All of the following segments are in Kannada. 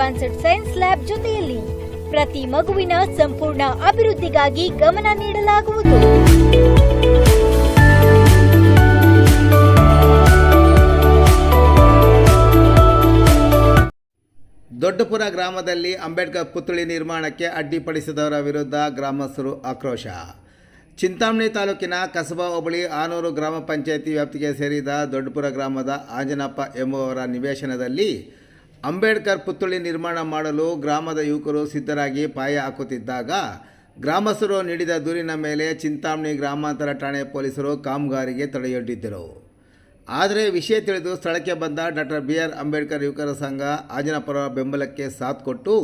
ಅಡ್ವಾನ್ಸ್ಡ್ ಸೈನ್ಸ್ ಲ್ಯಾಬ್ ಜೊತೆಯಲ್ಲಿ ಪ್ರತಿ ಮಗುವಿನ ಸಂಪೂರ್ಣ ಅಭಿವೃದ್ಧಿಗಾಗಿ ಗಮನ ನೀಡಲಾಗುವುದು. ದೊಡ್ಡಪುರ ಗ್ರಾಮದಲ್ಲಿ ಅಂಬೇಡ್ಕರ್ ಪುತ್ಥಳಿ ನಿರ್ಮಾಣಕ್ಕೆ ಅಡ್ಡಿಪಡಿಸಿದವರ ವಿರುದ್ಧ ಗ್ರಾಮಸ್ಥರು ಆಕ್ರೋಶ. ಚಿಂತಾಮಣಿ ತಾಲೂಕಿನ ಕಸಬಾ ಹೋಬಳಿ ಆನೂರು ಗ್ರಾಮ ಪಂಚಾಯಿತಿ ವ್ಯಾಪ್ತಿಗೆ ಸೇರಿದ ದೊಡ್ಡಪುರ ಗ್ರಾಮದ ಆಂಜನಪ್ಪ ಎಂಬುವವರ ನಿವೇಶನದಲ್ಲಿ ಅಂಬೇಡ್ಕರ್ ಪುತ್ಥಳಿ ನಿರ್ಮಾಣ ಮಾಡಲು ಗ್ರಾಮದ ಯುವಕರು ಸಿದ್ಧರಾಗಿ ಪಾಯ ಹಾಕುತ್ತಿದ್ದಾಗ ಗ್ರಾಮಸ್ಥರು ನೀಡಿದ ದೂರಿನ ಮೇಲೆ ಚಿಂತಾಮಣಿ ಗ್ರಾಮಾಂತರ ಠಾಣೆ ಪೊಲೀಸರು ಕಾಮಗಾರಿಗೆ ತಡೆಯೊಡ್ಡಿದ್ದರು. ಆದರೆ ವಿಷಯ ತಿಳಿದು ಸ್ಥಳಕ್ಕೆ ಬಂದ ಡಾಕ್ಟರ್ ಬಿ ಆರ್ ಅಂಬೇಡ್ಕರ್ ಯುವಕರ ಸಂಘ ಆಂಜನಪುರ ಬೆಂಬಲಕ್ಕೆ ಸಾಥ್ ಕೊಟ್ಟು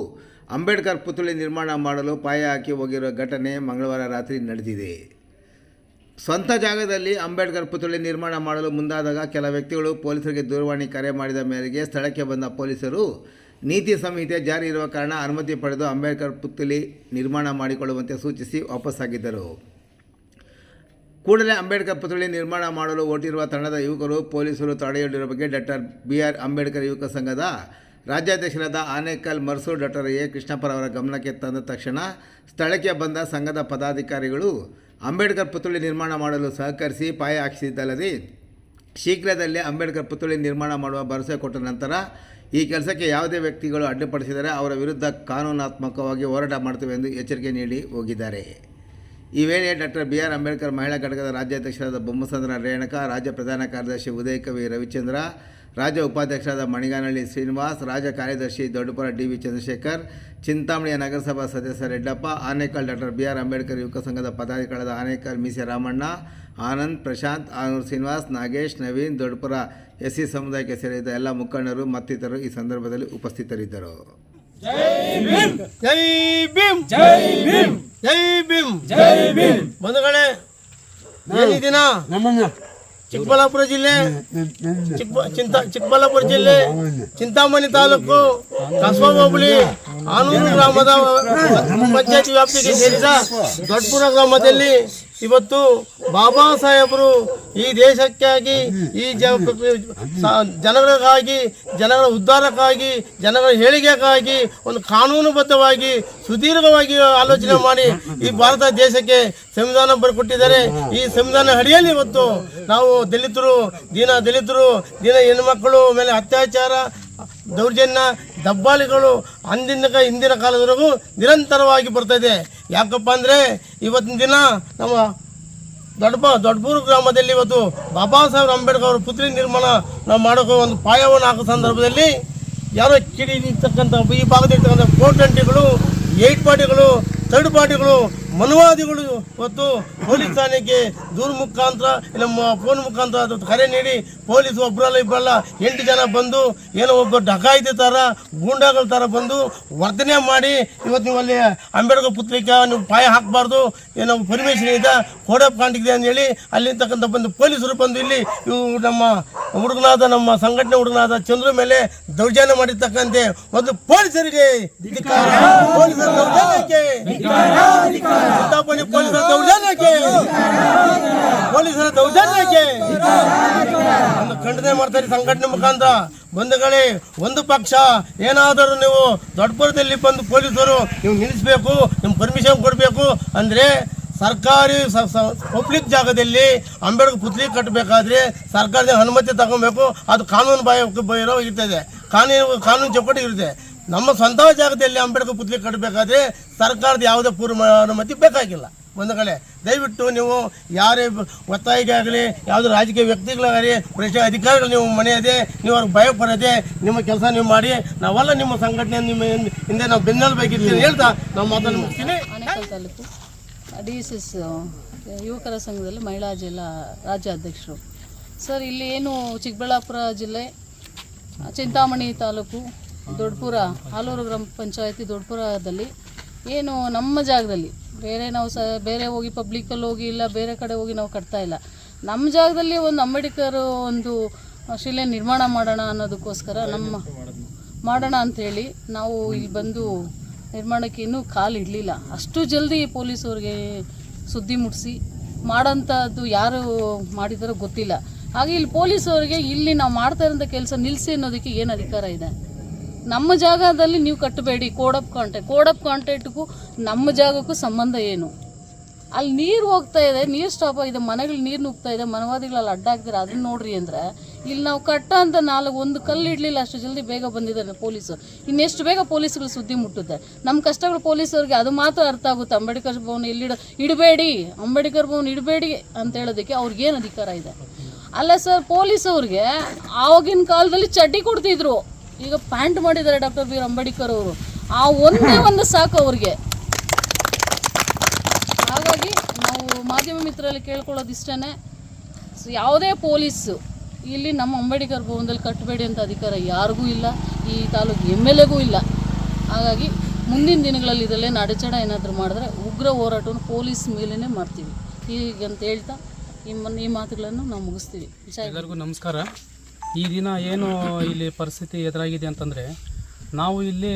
ಅಂಬೇಡ್ಕರ್ ಪುತ್ಥಳಿ ನಿರ್ಮಾಣ ಮಾಡಲು ಪಾಯ ಹಾಕಿ ಹೋಗಿರುವ ಘಟನೆ ಮಂಗಳವಾರ ರಾತ್ರಿ ನಡೆದಿದೆ. ಸ್ವಂತ ಜಾಗದಲ್ಲಿ ಅಂಬೇಡ್ಕರ್ ಪುತ್ಥಳಿ ನಿರ್ಮಾಣ ಮಾಡಲು ಮುಂದಾದಾಗ ಕೆಲ ವ್ಯಕ್ತಿಗಳು ಪೊಲೀಸರಿಗೆ ದೂರವಾಣಿ ಕರೆ ಮಾಡಿದ ಮೇರೆಗೆ ಸ್ಥಳಕ್ಕೆ ಬಂದ ಪೊಲೀಸರು ನೀತಿ ಸಂಹಿತೆ ಜಾರಿ ಇರುವ ಕಾರಣ ಅನುಮತಿ ಪಡೆದು ಅಂಬೇಡ್ಕರ್ ಪುತ್ಥಳಿ ನಿರ್ಮಾಣ ಮಾಡಿಕೊಳ್ಳುವಂತೆ ಸೂಚಿಸಿ ವಾಪಸ್ಸಾಗಿದ್ದರು ಕೂಡಲೇ ಅಂಬೇಡ್ಕರ್ ಪುತ್ಥಳಿ ನಿರ್ಮಾಣ ಮಾಡಲು ಹೊರಟಿರುವ ತಂಡದ ಯುವಕರು ಪೊಲೀಸರು ತಡೆಯೊಡ್ಡಿರುವ ಬಗ್ಗೆ ಡಾಕ್ಟರ್ ಬಿ ಆರ್ ಅಂಬೇಡ್ಕರ್ ಯುವಕ ಸಂಘದ ರಾಜ್ಯಾಧ್ಯಕ್ಷರಾದ ಆನೇಕಲ್ ಮರ್ಸೂರ್ ಡಾಕ್ಟರ್ ಎ ಕೃಷ್ಣಪ್ಪರವರ ಗಮನಕ್ಕೆ ತಂದ ತಕ್ಷಣ ಸ್ಥಳಕ್ಕೆ ಬಂದ ಸಂಘದ ಪದಾಧಿಕಾರಿಗಳು ಅಂಬೇಡ್ಕರ್ ಪುತ್ಥಳಿ ನಿರ್ಮಾಣ ಮಾಡಲು ಸಹಕರಿಸಿ ಪಾಯ ಹಾಕಿಸಿದ್ದಲ್ಲದೆ, ಶೀಘ್ರದಲ್ಲೇ ಅಂಬೇಡ್ಕರ್ ಪುತ್ಥಳಿ ನಿರ್ಮಾಣ ಮಾಡುವ ಭರವಸೆ ಕೊಟ್ಟ ನಂತರ ಈ ಕೆಲಸಕ್ಕೆ ಯಾವುದೇ ವ್ಯಕ್ತಿಗಳು ಅಡ್ಡಿಪಡಿಸಿದರೆ ಅವರ ವಿರುದ್ಧ ಕಾನೂನಾತ್ಮಕವಾಗಿ ಹೋರಾಟ ಮಾಡ್ತೇವೆ ಎಂದು ಎಚ್ಚರಿಕೆ ನೀಡಿ ಹೋಗಿದ್ದಾರೆ. ಈ ವೇಳೆ ಡಾಕ್ಟರ್ ಬಿ ಆರ್ ಅಂಬೇಡ್ಕರ್ ಮಹಿಳಾ ಘಟಕದ ರಾಜ್ಯಾಧ್ಯಕ್ಷರಾದ ಬೊಮ್ಮಸಂದ್ರ ರೇಣಕ, ರಾಜ್ಯ ಪ್ರಧಾನ ಕಾರ್ಯದರ್ಶಿ ಉದಯಕವಿ ರವಿಚಂದ್ರ ರಾಜ್ಯ ಉಪಾಧ್ಯಕ್ಷರಾದ ಮಣಿಗಾನಹಳ್ಳಿ ಶ್ರೀನಿವಾಸ್ ರಾಜ್ಯ ಕಾರ್ಯದರ್ಶಿ ದೊಡ್ಡಪುರ ಡಿ ವಿ ಚಂದ್ರಶೇಖರ್ ಚಿಂತಾಮಣಿಯ ನಗರಸಭಾ ಸದಸ್ಯ Reddappa Anekal doctor B R Ambedkar ಯುವಕ ಸಂಘದ ಪದಾಧಿಕಾರಿಗಳಾದ ಆನೇಕಲ್ ಮೀಸೆ ರಾಮಣ್ಣ ಆನಂದ್ ಪ್ರಶಾಂತ್ ಆನೂರ್ ಶ್ರೀನಿವಾಸ್ ನಾಗೇಶ್ ನವೀನ್ ದೊಡ್ಡಪುರ ಎಸ್ ಸಿ ಸಮುದಾಯಕ್ಕೆ ಸೇರಿದ ಎಲ್ಲ ಮುಖಂಡರು ಮತ್ತಿತರರು ಈ ಸಂದರ್ಭದಲ್ಲಿ ಉಪಸ್ಥಿತರಿದ್ದರು. ಜೈ ಭೀಮ್! ಜೈ ಭೀಮ್! ಜೈ ಭೀಮ್! ಜೈ ಭೀಮ್! ಬಂಧುಗಳೇ ಈ ದಿನ ಚಿಕ್ಕಬಳ್ಳಾಪುರ ಜಿಲ್ಲೆ. ಚಿಕ್ಕ ಚಿಕ್ಕಬಳ್ಳಾಪುರ ಜಿಲ್ಲೆ, ಚಿಂತಾಮಣಿ ತಾಲೂಕು, ಕಸಬಾ ಹೋಬಳಿ, ಆನೂರು ಗ್ರಾಮದ ಪಂಚಾಯತಿ ವ್ಯಾಪ್ತಿಗೆ ಸೇರಿದ ದೊಡ್ಡಪುರ ಗ್ರಾಮದಲ್ಲಿ ಇವತ್ತು ಬಾಬಾ ಸಾಹೇಬರು ಈ ದೇಶಕ್ಕಾಗಿ, ಈ ಜನಗಳಿಗಾಗಿ, ಜನಗಳ ಉದ್ಧಾರಕ್ಕಾಗಿ, ಜನಗಳ ಏಳಿಗೆಗಾಗಿ ಒಂದು ಕಾನೂನುಬದ್ಧವಾಗಿ, ಸುದೀರ್ಘವಾಗಿ ಆಲೋಚನೆ ಮಾಡಿ ಈ ಭಾರತ ದೇಶಕ್ಕೆ ಸಂವಿಧಾನ ಬರ್ಕೊಟ್ಟಿದ್ದಾರೆ. ಈ ಸಂವಿಧಾನ ಅಡಿಯಲ್ಲಿ ಇವತ್ತು ನಾವು ದಲಿತರು, ದಿನ ದಲಿತರು, ದಿನ ಹೆಣ್ಮಕ್ಕಳು ಮೇಲೆ ಅತ್ಯಾಚಾರ ದೌರ್ಜನ್ಯ, ದಬ್ಬಾಳಿಗಳು ಅಂದಿನ ಹಿಂದಿನ ಕಾಲದವರೆಗೂ ನಿರಂತರವಾಗಿ ಬರ್ತಾ ಇದೆ. ಯಾಕಪ್ಪ ಅಂದರೆ ಇವತ್ತಿನ ದಿನ ನಮ್ಮ ದೊಡ್ಡ ದೊಡ್ಡಬೂರು ಗ್ರಾಮದಲ್ಲಿ ಇವತ್ತು ಬಾಬಾ ಸಾಹೇಬ್ ಅಂಬೇಡ್ಕರ್ ಅವರ ಪುತ್ರಿ ನಿರ್ಮಾಣ ನಾವು ಮಾಡೋಕೆ ಒಂದು ಪಾಯವನ್ನು ಹಾಕೋ ಸಂದರ್ಭದಲ್ಲಿ ಯಾರೋ ಕಿಡಿತಕ್ಕಂಥ ಈ ಭಾಗದಲ್ಲಿರ್ತಕ್ಕಂಥ ಕೋಟಂಟಿಗಳು ಏಟ್ ಪಾರ್ಟಿಗಳು ಥರ್ಡ್ ಪಾರ್ಟಿಗಳು ಮನುವಾದಿಗಳು ಇವತ್ತು ಪೊಲೀಸ್ ಠಾಣೆಗೆ ದೂರ ಮುಖಾಂತರ ನಮ್ಮ ಫೋನ್ ಮುಖಾಂತರ ಕರೆ ನೀಡಿ ಪೊಲೀಸ್ ಒಬ್ಬರಲ್ಲ ಇಬ್ಬರಲ್ಲ ಎಂಟು ಜನ ಬಂದು ಏನೋ ಒಬ್ಬ ಡಕಾಯಿತಿ ಥರ, ಗೂಂಡಾಗಳ ಥರ ಬಂದು ವರ್ತನೆ ಮಾಡಿ ಇವತ್ತು ನೀವು ಅಲ್ಲಿ ಅಂಬೇಡ್ಕರ್ ಪುತ್ರಿಕೆ ನೀವು ಪಾಯ ಹಾಕಬಾರ್ದು, ಏನೋ ಪರ್ಮಿಷನ್ ಇದೆ ಅಂತ ಹೇಳಿ ಅಂತೇಳಿ ಅಲ್ಲಿರ್ತಕ್ಕಂಥ ಬಂದು ಪೊಲೀಸರು ಬಂದು ಇಲ್ಲಿ ಇವು ನಮ್ಮ ಹುಡುಗನಾದ ನಮ್ಮ ಸಂಘಟನೆ ಹುಡುಗನಾದ ಚಂದ್ರ ಮೇಲೆ ದೌರ್ಜನ್ಯ ಮಾಡಿರ್ತಕ್ಕಂತೆ. ಒಂದು ಪೊಲೀಸರಿಗೆ ಪೊಲೀಸರ ದೌರ್ಜನ್ಯಕ್ಕೆ ದೌರ್ಜನ್ಯಕ್ಕೆ ಖಂಡನೆ ಮಾಡ್ತಾರೆ ಸಂಘಟನೆ ಮುಖಾಂತರ ಬಂಧುಗಳೇ ಒಂದು ಪಕ್ಷ ಏನಾದರೂ ನೀವು ದೊಡ್ಡಪುರದಲ್ಲಿ ಬಂದು ಪೊಲೀಸರು ನೀವು ನಿಲ್ಲಿಸಬೇಕು ನಿಮ್ಮ ಪರ್ಮಿಷನ್ ಕೊಡಬೇಕು ಅಂದ್ರೆ ಸರ್ಕಾರಿ ಪಬ್ಲಿಕ್ ಜಾಗದಲ್ಲಿ ಅಂಬೇಡ್ಕರ್ ಪುತ್ಲಿ ಕಟ್ಟಬೇಕಾದ್ರೆ ಸರ್ಕಾರದ ಅನುಮತಿ ತಗೊಬೇಕು, ಅದು ಕಾನೂನು ಬಾಯ ಇರ್ತದೆ ಕಾನೂನು ಕಾನೂನು ಚೌಕಟ್ಟು ಇರುತ್ತೆ. ನಮ್ಮ ಸ್ವಂತ ಜಾಗದಲ್ಲಿ ಅಂಬೇಡ್ಕರ್ ಪುತ್ಲಿ ಕಟ್ಟಬೇಕಾದ್ರೆ ಸರ್ಕಾರದ ಯಾವುದೇ ಪೂರ್ವ ಅನುಮತಿ ಬೇಕಾಗಿಲ್ಲ. ಒಂದು ಕಡೆ ದಯವಿಟ್ಟು ನೀವು ಯಾರೇ ಒತ್ತಾಯಿಗಾಗಲಿ ಯಾವುದೇ ರಾಜಕೀಯ ವ್ಯಕ್ತಿಗಳಾಗಲಿ ಪ್ರಶ್ನೆ ಅಧಿಕಾರಿಗಳು ನೀವು ಮನೆಯದೆ, ನೀವು ಅವ್ರಿಗೆ ಭಯ ಪಡದೆ ನಿಮ್ಮ ಕೆಲಸ ನೀವು ಮಾಡಿ, ನಾವೆಲ್ಲ ನಿಮ್ಮ ಸಂಘಟನೆ ನಿಮ್ಮ ಹಿಂದೆ- ನಾವು ಬೆನ್ನೆಲುಬಾಗಿರ್ತೀವಿ ಹೇಳ್ತಾ ನಾವು ಮಾತನ್ನು ಮುಗಿಸ್ತೀನಿ. ತಾಲೂಕು. ಡಿ ಎಸ್ ಎಸ್ ಯುವಕರ ಸಂಘದಲ್ಲಿ ಮಹಿಳಾ ಜಿಲ್ಲಾ ರಾಜ್ಯಾಧ್ಯಕ್ಷರು. ಸರ್, ಇಲ್ಲಿ ಏನು ಚಿಕ್ಕಬಳ್ಳಾಪುರ ಜಿಲ್ಲೆ, ಚಿಂತಾಮಣಿ ತಾಲೂಕು ದೊಡ್ಡಪುರ, ಹಾಲೂರು ಗ್ರಾಮ ಪಂಚಾಯತಿ ದೊಡ್ಡಪುರದಲ್ಲಿ ಏನು ನಮ್ಮ ಜಾಗದಲ್ಲಿ ಬೇರೆ ನಾವು ಸ, ಬೇರೆ ಹೋಗಿ ಪಬ್ಲಿಕಲ್ಲಿ ಹೋಗಿ ಇಲ್ಲ, ಬೇರೆ ಕಡೆ ಹೋಗಿ ನಾವು ಕಟ್ತಾ ಇಲ್ಲ. ನಮ್ಮ ಜಾಗದಲ್ಲಿ ಒಂದು ಅಂಬೇಡ್ಕರ್ ಒಂದು ಶಿಲೆ ನಿರ್ಮಾಣ ಮಾಡೋಣ ಅನ್ನೋದಕ್ಕೋಸ್ಕರ ನಮ್ಮ ಮಾಡೋಣ ಅಂಥೇಳಿ ನಾವು ಇಲ್ಲಿ ಬಂದು ನಿರ್ಮಾಣಕ್ಕೆ ಇನ್ನೂ ಕಾಲು ಇಡಲಿಲ್ಲ. ಅಷ್ಟು ಜಲ್ದಿ ಪೊಲೀಸವ್ರಿಗೆ ಸುದ್ದಿ ಮುಟ್ಟಿಸಿ ಮಾಡೋಂಥದ್ದು ಯಾರು ಮಾಡಿದಾರೋ ಗೊತ್ತಿಲ್ಲ. ಹಾಗೆ ಇಲ್ಲಿ ಪೊಲೀಸವ್ರಿಗೆ ಇಲ್ಲಿ ನಾವು ಮಾಡ್ತಾ ಇರೋಂಥ ಕೆಲಸ ನಿಲ್ಲಿಸಿ ಅನ್ನೋದಕ್ಕೆ ಏನು ಅಧಿಕಾರ ಇದೆ? ನಮ್ಮ ಜಾಗದಲ್ಲಿ ನೀವು ಕಟ್ಟಬೇಡಿ code of contact code of ಕಾಂಟ್ಯಾಕ್ಟ್ಗೂ ನಮ್ಮ ಜಾಗಕ್ಕೂ ಸಂಬಂಧ ಏನು? ಅಲ್ಲಿ ನೀರು ಹೋಗ್ತಾ ಇದೆ, ನೀರು ಸ್ಟಾಪ್ ಆಗಿದೆ, ಮನೆಗಳು ನೀರು ನುಗ್ತಾ ಇದೆ, ಮನವಾದಿಗಳು ಅಲ್ಲಿ ಅಡ್ಡ ಹಾಕ್ತಾರೆ ಅದನ್ನ ನೋಡ್ರಿ ಅಂದ್ರೆ, ಇಲ್ಲಿ ನಾವು ಕಟ್ಟ ಅಂತ ನಾಲ್ಕು ಒಂದು ಕಲ್ಲು ಇಡಲಿಲ್ಲ, ಅಷ್ಟು ಜಲ್ದಿ ಬೇಗ ಬಂದಿದ್ದಾರೆ ಪೊಲೀಸರು. ಇನ್ನೆಷ್ಟು ಬೇಗ ಪೊಲೀಸ್ಗಳು ಸುದ್ದಿ ಮುಟ್ಟುತ್ತೆ? ನಮ್ಮ ಕಷ್ಟಗಳು ಪೊಲೀಸರಿಗೆ ಅದು ಮಾತ್ರ ಅರ್ಥ ಆಗುತ್ತೆ. ಅಂಬೇಡ್ಕರ್ ಭವನ ಎಲ್ಲಿಡ, ಇಡಬೇಡಿ, ಅಂಬೇಡ್ಕರ್ ಭವನ ಇಡಬೇಡಿ ಅಂತ ಹೇಳೋದಕ್ಕೆ ಅವ್ರಿಗೇನು ಅಧಿಕಾರ ಇದೆ? ಅಲ್ಲ ಸರ್, ಪೊಲೀಸ್ ಅವ್ರಿಗೆ ಆವಾಗಿನ ಕಾಲದಲ್ಲಿ ಚಡ್ಡಿ ಕೊಡ್ತಿದ್ರು. ಈಗ ಪ್ಯಾಂಟ್ ಮಾಡಿದ್ದಾರೆ ಡಾಕ್ಟರ್ ಬಿ ಅಂಬೇಡ್ಕರ್ ಅವರು. ಆ ಒಂದೇ ಒಂದು ಸಾಕು ಅವ್ರಿಗೆ. ಹಾಗಾಗಿ ನಾವು ಮಾಧ್ಯಮ ಮಿತ್ರರಲ್ಲಿ ಕೇಳ್ಕೊಳ್ಳೋದು ಇಷ್ಟೇ ಯಾವುದೇ ಪೊಲೀಸು ಇಲ್ಲಿ ನಮ್ಮ ಅಂಬೇಡ್ಕರ್ ಭವನದಲ್ಲಿ ಕಟ್ಟಬೇಡಿ ಅಂತ ಅಧಿಕಾರ ಯಾರಿಗೂ ಇಲ್ಲ, ಈ ತಾಲೂಕು ಎಂ ಎಲ್ ಎಗೂ ಇಲ್ಲ. ಹಾಗಾಗಿ ಮುಂದಿನ ದಿನಗಳಲ್ಲಿ ಇದರಲ್ಲೇ ಅಡಚಣೆ ಏನಾದರೂ ಮಾಡಿದ್ರೆ ಉಗ್ರ ಹೋರಾಟವನ್ನು ಪೊಲೀಸ್ ಮೇಲೇ ಮಾಡ್ತೀವಿ. ಹೀಗಂತ ಹೇಳ್ತಾ ಈ ಈ ಮಾತುಗಳನ್ನು ನಾವು ಮುಗಿಸ್ತೀವಿ. ಎಲ್ಲರಿಗೂ ನಮಸ್ಕಾರ. ಈ ದಿನ ಏನು ಇಲ್ಲಿ ಪರಿಸ್ಥಿತಿ ಎದುರಾಗಿದೆ ಅಂತಂದರೆ, ನಾವು ಇಲ್ಲಿ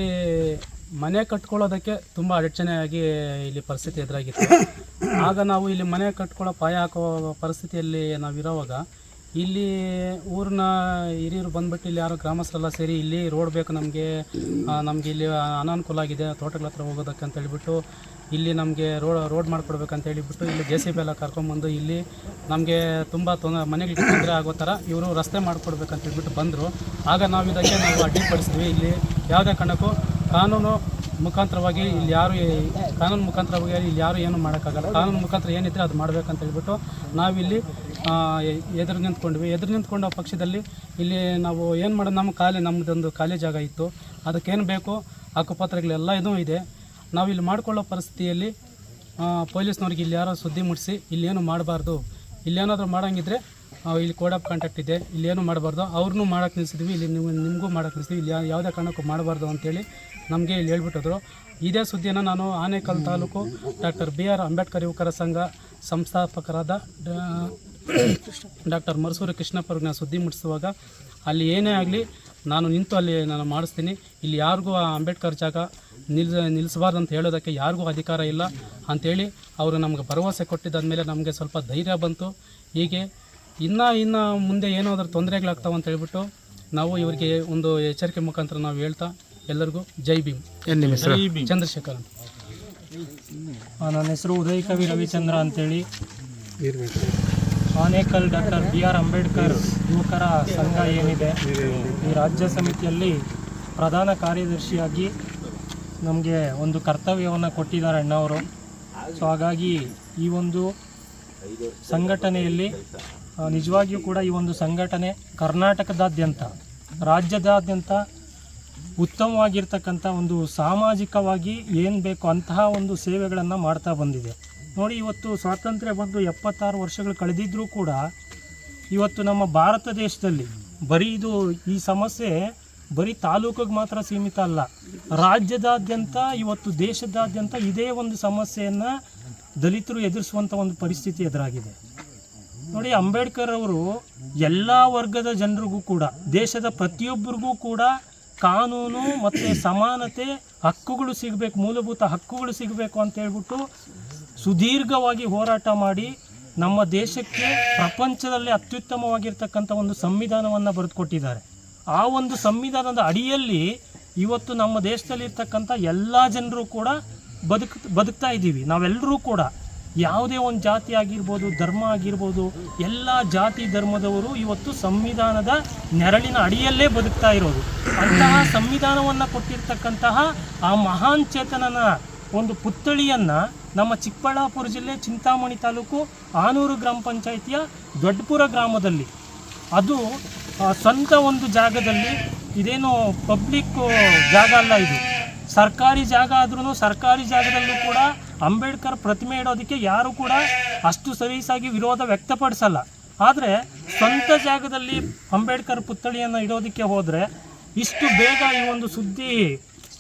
ಮನೆ ಕಟ್ಕೊಳ್ಳೋದಕ್ಕೆ ತುಂಬ ಅಡಚಣೆಯಾಗಿ ಇಲ್ಲಿ ಪರಿಸ್ಥಿತಿ ಎದುರಾಗಿತ್ತು. ಆಗ ನಾವು ಇಲ್ಲಿ ಮನೆ ಕಟ್ಕೊಳ್ಳೋ ಪಾಯ ಹಾಕೋ ಪರಿಸ್ಥಿತಿಯಲ್ಲಿ ನಾವಿರೋವಾಗ ಇಲ್ಲಿ ಊರಿನ ಹಿರಿಯರು ಬಂದ್ಬಿಟ್ಟು ಇಲ್ಲಿ ಯಾರು ಗ್ರಾಮಸ್ಥರೆಲ್ಲ ಸೇರಿ ಇಲ್ಲಿ ರೋಡ್ ಬೇಕು ನಮಗೆ ನಮಗೆ ಇಲ್ಲಿ ಅನಾನುಕೂಲ ಆಗಿದೆ, ತೋಟಗಳ ಹತ್ರ ಹೋಗೋದಕ್ಕೆ ಅಂತ ಹೇಳಿಬಿಟ್ಟು ಇಲ್ಲಿ ನಮಗೆ ರೋಡ್ ರೋಡ್ ಮಾಡಿಕೊಡ್ಬೇಕಂತ ಹೇಳಿಬಿಟ್ಟು ಇಲ್ಲಿ ಜೆ ಸಿ ಬಿ ಎಲ್ಲ ಕರ್ಕೊಂಬಂದು ಇಲ್ಲಿ ನಮಗೆ ತುಂಬ ತೊಂದರೆ, ಮನೆಗಳಿಗೆ ತೊಂದರೆ ಆಗೋ ಥರ ಇವರು ರಸ್ತೆ ಮಾಡಿಕೊಡ್ಬೇಕಂತ ಹೇಳಿಬಿಟ್ಟು ಬಂದರು. ಆಗ ನಾವು ಇದಕ್ಕೆ ನಾವು ಅಡ್ಡಿಪಡಿಸಿದ್ವಿ. ಇಲ್ಲಿ ಯಾವುದೇ ಕಾರಣಕ್ಕೂ ಕಾನೂನು ಮುಖಾಂತರವಾಗಿ ಇಲ್ಲಿ ಯಾರು ಕಾನೂನು ಮುಖಾಂತರವಾಗಿ ಇಲ್ಲಿ ಯಾರು ಏನು ಮಾಡೋಕ್ಕಾಗಲ್ಲ. ಕಾನೂನು ಮುಖಾಂತರ ಏನಿದ್ರೆ ಅದು ಮಾಡಬೇಕಂತ ಹೇಳ್ಬಿಟ್ಟು ನಾವಿಲ್ಲಿ ಎದುರು ನಿಂತ್ಕೊಂಡ್ವಿ. ಎದುರು ನಿಂತ್ಕೊಂಡ ಪಕ್ಷದಲ್ಲಿ ಇಲ್ಲಿ ನಾವು ಏನು ಮಾಡೋದು ನಮ್ಮ ಖಾಲಿ ನಮ್ಮದೊಂದು ಖಾಲಿ ಜಾಗ ಇತ್ತು. ಅದಕ್ಕೇನು ಬೇಕು? ಹಕ್ಕುಪತ್ರಗಳೆಲ್ಲ ಇದೂ ಇದೆ. ನಾವು ಇಲ್ಲಿ ಮಾಡಿಕೊಳ್ಳೋ ಪರಿಸ್ಥಿತಿಯಲ್ಲಿ ಪೊಲೀಸ್ನವ್ರಿಗೆ ಇಲ್ಲಿ ಯಾರೋ ಸುದ್ದಿ ಮುಟ್ಟಿಸಿ ಇಲ್ಲೇನು ಮಾಡಬಾರ್ದು. ಇಲ್ಲೇನಾದರೂ ಮಾಡೋಂಗಿದ್ರೆ ಇಲ್ಲಿ ಕೋಡ್ ಆಫ್ ಕಾಂಟ್ಯಾಕ್ಟ್ ಇದೆ. ಇಲ್ಲೇನು ಮಾಡಬಾರ್ದು. ಅವ್ರನ್ನೂ ಮಾಡೋಕೆ ನಿಲ್ಲಿಸಿದ್ವಿ ಇಲ್ಲಿ ನೀವು ನಿಮಗೂ ಮಾಡೋಕೆ ನಿಲ್ಲಿಸಿದ್ವಿ ಇಲ್ಲಿ ಯಾವುದೇ ಕಾರಣಕ್ಕೂ ಮಾಡಬಾರ್ದು ಅಂತೇಳಿ ನಮಗೆ ಇಲ್ಲಿ ಹೇಳ್ಬಿಟ್ಟಿದ್ರು. ಇದೇ ಸುದ್ದಿಯನ್ನು ನಾನು Anekal taluk doctor B R Ambedkar ಯುವಕರ ಸಂಘ ಸಂಸ್ಥಾಪಕರಾದ ಡಾಕ್ಟರ್ ಮರಸೂರು ಕೃಷ್ಣಪ್ಪವ್ರಿಗೆ ನಾನು ಸುದ್ದಿ ಮುಟ್ಟಿಸುವಾಗ ಅಲ್ಲಿ ಏನೇ ಆಗಲಿ ನಾನು ನಿಂತು ಅಲ್ಲಿ ನಾನು ಮಾಡಿಸ್ತೀನಿ. ಇಲ್ಲಿ ಯಾರಿಗೂ ಆ ಅಂಬೇಡ್ಕರ್ ಜಾಗ ನಿಲ್ಸ ನಿಲ್ಲಿಸಬಾರ್ದು ಅಂತ ಹೇಳೋದಕ್ಕೆ ಯಾರಿಗೂ ಅಧಿಕಾರ ಇಲ್ಲ ಅಂಥೇಳಿ ಅವರು ನಮಗೆ ಭರವಸೆ ಕೊಟ್ಟಿದ್ದಾದಮೇಲೆ ನಮಗೆ ಸ್ವಲ್ಪ ಧೈರ್ಯ ಬಂತು. ಹೀಗೆ ಇನ್ನೂ ಇನ್ನು ಮುಂದೆ ಏನಾದರೂ ತೊಂದರೆಗಳಾಗ್ತಾವೆ ಅಂತ ಹೇಳ್ಬಿಟ್ಟು ನಾವು ಇವರಿಗೆ ಒಂದು ಎಚ್ಚರಿಕೆ ಮುಖಾಂತರ ನಾವು ಹೇಳ್ತಾ ಎಲ್ಲರಿಗೂ ಜೈ ಭೀಮ್. ಚಂದ್ರಶೇಖರ್ ನನ್ನ ಹೆಸರು ಉದಯ್ ಕವಿ ರವಿಚಂದ್ರ ಅಂತೇಳಿ. Anekal doctor B R Ambedkar ಯುವಕರ ಸಂಘ ಏನಿದೆ ಈ ರಾಜ್ಯ ಸಮಿತಿಯಲ್ಲಿ ಪ್ರಧಾನ ಕಾರ್ಯದರ್ಶಿಯಾಗಿ ನಮಗೆ ಒಂದು ಕರ್ತವ್ಯವನ್ನು ಕೊಟ್ಟಿದ್ದಾರೆ ಅಣ್ಣವರು. ಸೊ ಹಾಗಾಗಿ ಈ ಒಂದು ಸಂಘಟನೆಯಲ್ಲಿ ನಿಜವಾಗಿಯೂ ಕೂಡ ಈ ಒಂದು ಸಂಘಟನೆ ಕರ್ನಾಟಕದಾದ್ಯಂತ ರಾಜ್ಯದಾದ್ಯಂತ ಉತ್ತಮವಾಗಿರ್ತಕ್ಕಂಥ ಒಂದು ಸಾಮಾಜಿಕವಾಗಿ ಏನು ಬೇಕು ಅಂತಹ ಒಂದು ಸೇವೆಗಳನ್ನು ಮಾಡ್ತಾ ಬಂದಿದೆ. ನೋಡಿ, ಇವತ್ತು ಸ್ವಾತಂತ್ರ್ಯ ಬಂದು ಎಪ್ಪತ್ತಾರು ವರ್ಷಗಳು ಕಳೆದಿದ್ದರೂ ಕೂಡ ಇವತ್ತು ನಮ್ಮ ಭಾರತ ದೇಶದಲ್ಲಿ ಬರೀ ಇದು ಈ ಸಮಸ್ಯೆ ಬರೀ ತಾಲೂಕಿಗೆ ಮಾತ್ರ ಸೀಮಿತ ಅಲ್ಲ, ರಾಜ್ಯದಾದ್ಯಂತ, ಇವತ್ತು ದೇಶದಾದ್ಯಂತ ಇದೇ ಒಂದು ಸಮಸ್ಯೆಯನ್ನು ದಲಿತರು ಎದುರಿಸುವಂಥ ಒಂದು ಪರಿಸ್ಥಿತಿ ಎದುರಾಗಿದೆ. ನೋಡಿ, ಅಂಬೇಡ್ಕರ್ ಅವರು ಎಲ್ಲ ವರ್ಗದ ಜನರಿಗೂ ಕೂಡ, ದೇಶದ ಪ್ರತಿಯೊಬ್ಬರಿಗೂ ಕೂಡ ಕಾನೂನು ಮತ್ತು ಸಮಾನತೆ ಹಕ್ಕುಗಳು ಸಿಗಬೇಕು, ಮೂಲಭೂತ ಹಕ್ಕುಗಳು ಸಿಗಬೇಕು ಅಂತ ಹೇಳ್ಬಿಟ್ಟು ಸುದೀರ್ಘವಾಗಿ ಹೋರಾಟ ಮಾಡಿ ನಮ್ಮ ದೇಶಕ್ಕೆ ಪ್ರಪಂಚದಲ್ಲಿ ಅತ್ಯುತ್ತಮವಾಗಿರ್ತಕ್ಕಂಥ ಒಂದು ಸಂವಿಧಾನವನ್ನು ಬರೆದುಕೊಟ್ಟಿದ್ದಾರೆ. ಆ ಒಂದು ಸಂವಿಧಾನದ ಅಡಿಯಲ್ಲಿ ಇವತ್ತು ನಮ್ಮ ದೇಶದಲ್ಲಿರ್ತಕ್ಕಂಥ ಎಲ್ಲ ಜನರು ಕೂಡ ಬದುಕ್, ಬದುಕ್ತಾ ಇದ್ದೀವಿ. ನಾವೆಲ್ಲರೂ ಕೂಡ ಯಾವುದೇ ಒಂದು ಜಾತಿ ಆಗಿರ್ಬೋದು, ಧರ್ಮ ಆಗಿರ್ಬೋದು, ಎಲ್ಲ ಜಾತಿ ಧರ್ಮದವರು ಇವತ್ತು ಸಂವಿಧಾನದ ನೆರಳಿನ ಅಡಿಯಲ್ಲೇ ಬದುಕ್ತಾ ಇರೋದು. ಅಂತಹ ಸಂವಿಧಾನವನ್ನು ಕೊಟ್ಟಿರ್ತಕ್ಕಂತಹ ಆ ಮಹಾನ್ ಚೇತನನ ಒಂದು ಪುತ್ಥಳಿಯನ್ನು ನಮ್ಮ ಚಿಕ್ಕಬಳ್ಳಾಪುರ ಜಿಲ್ಲೆ ಚಿಂತಾಮಣಿ ತಾಲೂಕು ಆನೂರು ಗ್ರಾಮ ಪಂಚಾಯಿತಿಯ ದೊಡ್ಡಪುರ ಗ್ರಾಮದಲ್ಲಿ. ಅದು ಸ್ವಂತ ಒಂದು ಜಾಗದಲ್ಲಿ ಇದೇನು ಪಬ್ಲಿಕ್ ಜಾಗ ಅಲ್ಲ ಇದು. ಸರ್ಕಾರಿ ಜಾಗ ಆದ್ರೂ ಸರ್ಕಾರಿ ಜಾಗದಲ್ಲೂ ಕೂಡ ಅಂಬೇಡ್ಕರ್ ಪ್ರತಿಮೆ ಇಡೋದಕ್ಕೆ ಯಾರು ಕೂಡ ಅಷ್ಟು ಸಲೀಸಾಗಿ ವಿರೋಧ ವ್ಯಕ್ತಪಡಿಸಲ್ಲ. ಆದರೆ ಸ್ವಂತ ಜಾಗದಲ್ಲಿ ಅಂಬೇಡ್ಕರ್ ಪುತ್ಥಳಿಯನ್ನು ಇಡೋದಕ್ಕೆ ಹೋದರೆ ಇಷ್ಟು ಬೇಗ ಈ ಒಂದು ಸುದ್ದಿ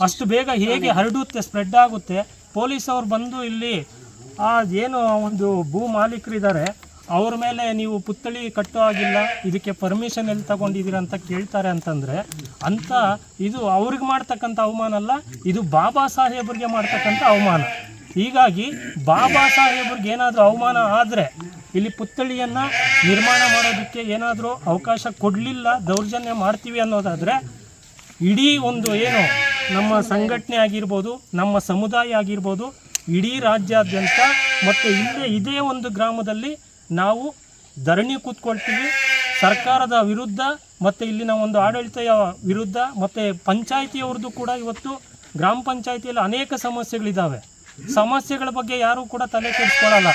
ಅಷ್ಟು ಬೇಗ ಹೇಗೆ ಹರಡುತ್ತೆ ಸ್ಪ್ರೆಡ್ ಆಗುತ್ತೆ ಪೊಲೀಸ್ ಅವ್ರು ಬಂದು ಇಲ್ಲಿ ಆ ಏನು ಒಂದು ಭೂ ಮಾಲೀಕರಿದ್ದಾರೆ, ಅವ್ರ ಮೇಲೆ ನೀವು ಪುತ್ಥಳಿ ಕಟ್ಟೋ ಆಗಿಲ್ಲ ಇದಕ್ಕೆ ಪರ್ಮಿಷನ್ ಎಲ್ಲಿ ತಗೊಂಡಿದ್ದೀರ ಅಂತ ಕೇಳ್ತಾರೆ ಅಂತಂದ್ರೆ, ಅಂತ ಇದು ಅವ್ರಿಗೆ ಮಾಡ್ತಕ್ಕಂಥ ಅವಮಾನ ಅಲ್ಲ, ಇದು ಬಾಬಾ ಸಾಹೇಬ್ರಿಗೆ ಮಾಡ್ತಕ್ಕಂಥ ಅವಮಾನ. ಹೀಗಾಗಿ ಬಾಬಾ ಸಾಹೇಬ್ರಿಗೆ ಏನಾದರೂ ಅವಮಾನ ಆದರೆ, ಇಲ್ಲಿ ಪುತ್ಥಳಿಯನ್ನು ನಿರ್ಮಾಣ ಮಾಡೋದಕ್ಕೆ ಏನಾದರೂ ಅವಕಾಶ ಕೊಡಲಿಲ್ಲ, ದೌರ್ಜನ್ಯ ಮಾಡ್ತೀವಿ ಅನ್ನೋದಾದರೆ, ಇಡೀ ಒಂದು ಏನು ನಮ್ಮ ಸಂಘಟನೆ ಆಗಿರ್ಬೋದು, ನಮ್ಮ ಸಮುದಾಯ ಆಗಿರ್ಬೋದು, ಇಡೀ ರಾಜ್ಯಾದ್ಯಂತ ಮತ್ತು ಇಲ್ಲೇ ಇದೇ ಒಂದು ಗ್ರಾಮದಲ್ಲಿ ನಾವು ಧರಣಿ ಕೂತ್ಕೊಳ್ತೀವಿ. ಸರ್ಕಾರದ ವಿರುದ್ಧ ಮತ್ತು ಇಲ್ಲಿನ ಒಂದು ಆಡಳಿತ ವಿರುದ್ಧ ಮತ್ತು ಪಂಚಾಯಿತಿಯವ್ರದ್ದು ಕೂಡ ಇವತ್ತು ಗ್ರಾಮ ಪಂಚಾಯಿತಿಯಲ್ಲಿ ಅನೇಕ ಸಮಸ್ಯೆಗಳಿದ್ದಾವೆ. ಸಮಸ್ಯೆಗಳ ಬಗ್ಗೆ ಯಾರೂ ಕೂಡ ತಲೆ ಕೆಡಿಸ್ಕೊಳ್ಳಲ್ಲ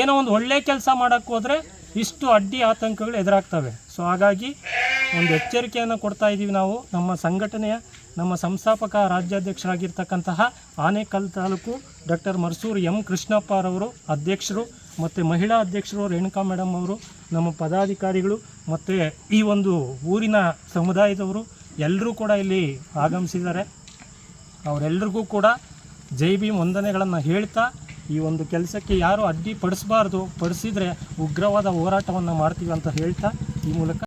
ಏನೋ ಒಂದು ಒಳ್ಳೆ ಕೆಲಸ ಮಾಡೋಕ್ಕೆ ಹೋದರೆ ಇಷ್ಟು ಅಡ್ಡಿ ಆತಂಕಗಳು ಎದುರಾಗ್ತವೆ. ಸೊ ಹಾಗಾಗಿ ಒಂದು ಎಚ್ಚರಿಕೆಯನ್ನು ಕೊಡ್ತಾ ಇದ್ದೀವಿ ನಾವು ನಮ್ಮ ಸಂಘಟನೆಯ ನಮ್ಮ ಸಂಸ್ಥಾಪಕ ರಾಜ್ಯಾಧ್ಯಕ್ಷರಾಗಿರ್ತಕ್ಕಂತಹ ಆನೇಕಲ್ ತಾಲೂಕು ಡಾಕ್ಟರ್ ಮರ್ಸೂರು ಎಂ ಕೃಷ್ಣಪ್ಪರವರು ಅಧ್ಯಕ್ಷರು ಮತ್ತು ಮಹಿಳಾ ಅಧ್ಯಕ್ಷರು ರೇಣುಕಾ ಮೇಡಮ್ ಅವರು, ನಮ್ಮ ಪದಾಧಿಕಾರಿಗಳು ಮತ್ತು ಈ ಒಂದು ಊರಿನ ಸಮುದಾಯದವರು ಎಲ್ಲರೂ ಕೂಡ ಇಲ್ಲಿ ಆಗಮಿಸಿದ್ದಾರೆ. ಅವರೆಲ್ಲರಿಗೂ ಕೂಡ ಜೈ ಭೀಮ್ ವಂದನೆಗಳನ್ನು ಹೇಳ್ತಾ ಈ ಒಂದು ಕೆಲಸಕ್ಕೆ ಯಾರು ಅಡ್ಡಿ ಪಡಿಸಬಾರ್ದು, ಪಡಿಸಿದರೆ ಉಗ್ರವಾದ ಹೋರಾಟವನ್ನು ಮಾಡ್ತೀವಿ ಅಂತ ಹೇಳ್ತಾ ಈ ಮೂಲಕ